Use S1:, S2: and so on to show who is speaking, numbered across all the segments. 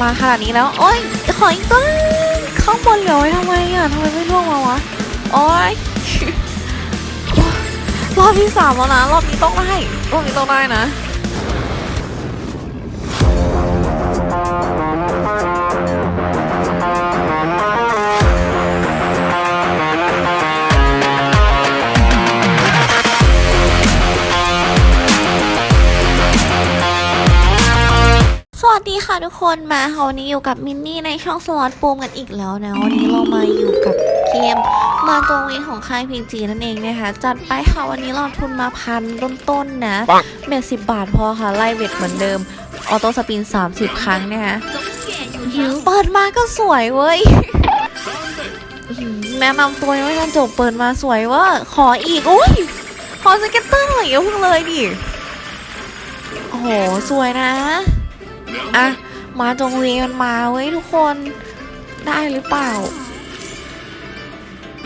S1: มาขนาดนี้แล้ว โอ้ยขออีกตัวนึงข้างบนเหลือไว้ทำไมอะทำไมไม่ล่วงมาวะ โอ้ยรอบที่สามแล้วนะ รอบนี้ต้องได้ รอบนี้ต้องได้นะ ค่ะทุกคนมาค่ะวันนี้อยู่กับมินนี่ในช่องสล็อตปูมกันอีกแล้วนะวันนี้เรามาอยู่กับเกมมาตรงนี้ของค่ายพีจีนั่นเองนะคะจัดไปค่ะวันนี้เราทุนมาพันต้นๆนะ
S2: ปัง
S1: เบ็ดสิบบาทพอค่ะไล่เบ็ดเหมือนเดิมออโต้สปิน 30 ครั้งนะคะหืมเปิดมาก็สวยเว้ยหืมแนะนำตัวยังไม่ทันจบเปิดมาสวยเว่าขออีกอุ้ยขอสเก็ตเตอร์หน่อยอย่าเพิ่งเลยดิโอ้โหสวยนะ อะ มาจงเวมันมาเว้ยทุกคนได้หรือเปล่า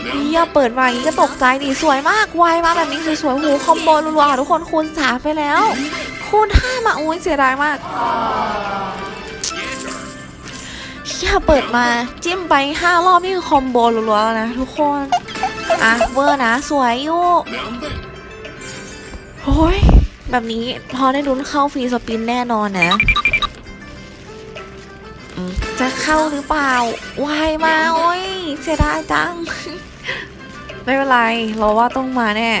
S1: เฮียเปิดมาอย่างนี้ก็ตกใจดิสวยมากไวมากแบบนี้สวยๆหูคอมโบรัวๆทุกคนคูณสาไปแล้ว คูณห้ามาอุ้ยเสียดายมากเฮียเปิดมาจิ้มไปห้ารอบนี่คือคอมโบรัวๆแล้วนะทุกคนอะเวอร์นะสวยอยู่โอ้ยแบบนี้พอได้ลุ้นเข้าฟรีสปินแน่นอนนะ จะเข้าหรือเปล่าวายมาโอ้ยเสียดายจัง ไม่เป็นไร เราว่าต้องมาแน่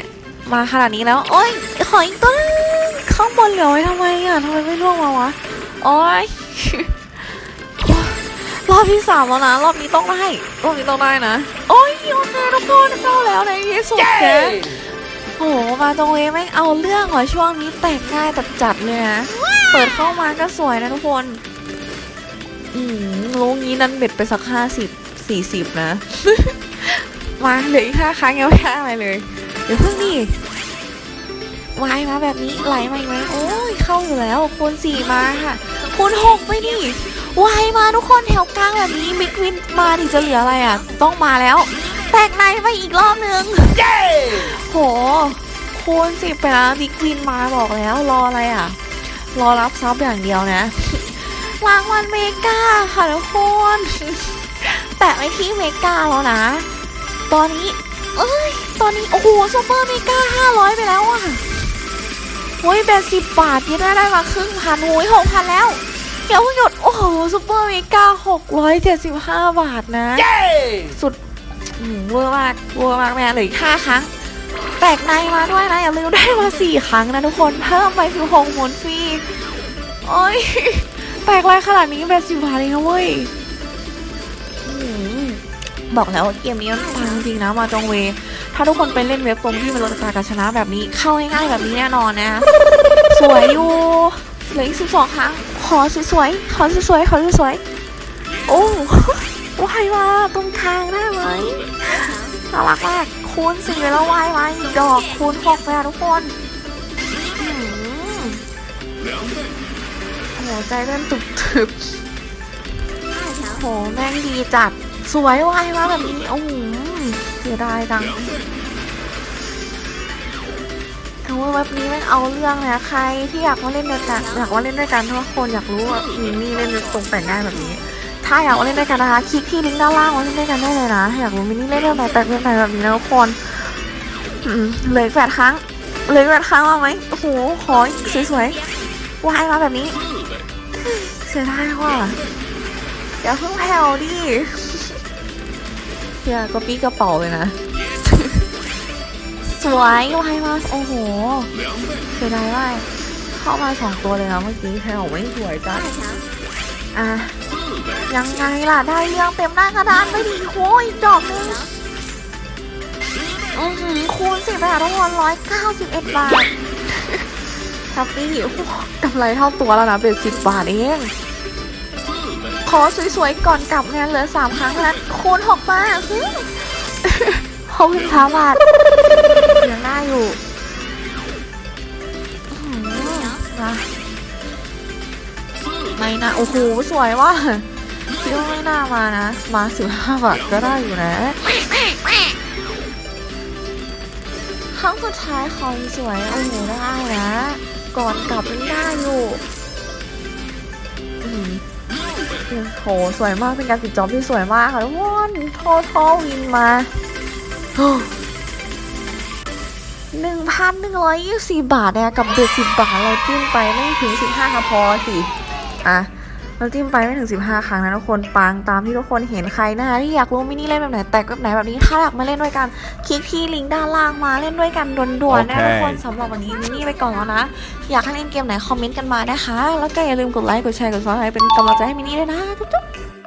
S1: มาขนาดนี้แล้ว โอ้ยขออีกตัวนึงข้างบนเหลือไว้ทำไมอะทำไมไม่ล่วงมาวะ โอ้ยรอบที่สามแล้วนะ รอบนี้ต้องได้ รอบนี้ต้องได้นะ โอ้ยโอเคทุกคนเข้าแล้วในที่สุดแกโอ้โหมาตรงเวแม่งเอาเรื่องเหรอช่วงนี้แต่งง่ายจัดจัดๆเลยนะ เปิดเข้ามาก็สวยนะทุกคน อืมรู้งี้นั้นเบ็ดไปสักห้าสิบสี่สิบนะ มาเหลืออีกห้าครั้งยังไม่ได้อะไรเลย เดี๋ยวเพิ่งดิวายมาแบบนี้ไหลมาอีกไหมโอ้ยเข้าอยู่แล้วคูณสี่มาค่ะคูณหกไปดิวายมาทุกคนแถวกลางแบบนี้บิ๊กวินมาดิจะเหลืออะไรอะ ต้องมาแล้ว แตกในไปอีกรอบนึงโหคูณสิบไปแล้วบิ๊กวินมาบอกแล้วรออะไรอะ รอรับซับอย่างเดียวนะ รางวัลเมกาค่ะทุกคนแปะไว้ที่เมกาแล้วนะ ตอนนี้ เอ้ย ตอนนี้ โอ้โหซูเปอร์เมกาห้าร้อยไปแล้วอะโอ้ยแปดสิบบาทยังได้ได้มาครึ่งพันโอ้ยหกพันแล้วเดี๋ยวเพิ่งหยุด โอ้โหซูเปอร์เมกาหกร้อยเจ็ดสิบห้าบาทนะ สุดอืมเวอร์มากเวอร์มากแม่เหลืออีกห้าครั้งแตกในมาด้วยนะ อย่าลืมได้มาสี่ครั้งนะทุกคน เพิ่มไปสิบหกหมุนฟรีโอ้ย แตกไรขนาดนี้แบบสิบบาทเลยนะเว้ยอืมบอกแล้วว่าเกมนี้มันปังจริงนะมาจองเว ถ้าทุกคนไปเล่นเว็บตรงที่มันลดราคาการชนะแบบนี้ เข้าง่ายๆแบบนี้แน่นอนนะ สวยอยู่เหลืออีกสิบสองครั้งขอสวยๆขอสวยๆขอสวยๆโอ้วายมาตรงทางได้ไหมน่ารักมากคูณสี่แล้ววายมาอีกดอกคูณหกเลยอะทุกคน อืมโหใจเต้นตุบตึบโหแม่งดีจัด สวยวายมาแบบนี้โอ้โหเสียดายจังแต่ว่าเว็บนี้แม่งเอาเรื่องเลยนะใครที่อยากมาเล่นด้วยกันอยากมาเล่นด้วยกันทุกคนอยากรู้ว่ามินนี่เล่นตรงแต่งง่ายแบบนี้ ถ้าอยากมาเล่นด้วยกันนะคะคลิกที่ลิงก์ด้านล่างมาเล่นด้วยกันได้เลยนะอยากรู้มินนี่เล่นเรื่องไหนแต่งเรื่องไหนแบบนี้นะทุกคนอืมเหลืออกแปดครั้งเหลืออกแปดครั้งเอาไหมโอ้โหขออีกสวยๆวายมาแบบนี้ เสียดายว่ะอย่าเพิ่งแผ่วดิเฮียก็ปี้กระเป๋าเลยนะ สวยวายมาโอ้โห เสียดายว่าเข้ามาสองตัวเลยนะเมื่อกี้แผ่วไม่สวยจ้ะอะยังไงล่ะ ได้เรื่องเต็มหน้ากระดานไปดิโอ้ยดอกนึงอือหือคูณสิบไปค่ะทุกคนร้อยเก้าสิบเอ็ดบาท แฮปปี้โหกำไรเท่าตัวแล้วนะเป็นสิบบาทเอง ขอสวยๆก่อนกลับเนี่ยเหลือสามครั้งนั้นคูณหกมาฮึหกสิบสามบาทยังได้อยู่นะไม่นะโอ้โหสวยว่ะคิดว่าไม่น่ามานะ มาสิบห้าบาทก็ได้อยู่นะ ครั้งสุดท้ายคอยสวย โอ้โหได้นะ ก่อนกลับยังได้อยู่โหสวยมากเป็นการปิดจอบที่สวยมากค่ะทุกคนโททอวินมาหนึ่งพันหนึ่งร้อยยี่สิบบาทเนี่ยกับเด็ดสิบบาทเราจิ้มไปไม่ถึงสิบห้าค่ะพอสิ อะ เราจิ้มไปไม่ถึงสิบห้าครั้งนะทุกคนปังตามที่ทุกคนเห็นใครนะคะที่อยากรู้มินิเล่นแบบไหนแตกแบบไหนแบบนี้ถ้าอยากมาเล่นด้วยกันคลิกที่ลิงก์ด้านล่างมาเล่นด้วยกันด่วนๆนะ
S2: โอเค
S1: ทุกคนสำหรับวันนี้มินี่ไปก่อนแล้วนะ อยากให้เล่นเกมไหนคอมเมนต์กันมานะคะ แล้วก็อย่าลืมกดไลค์กดแชร์กดซับสไครต์เป็นกำลังใจให้มินี่ด้วยนะจุ๊บๆ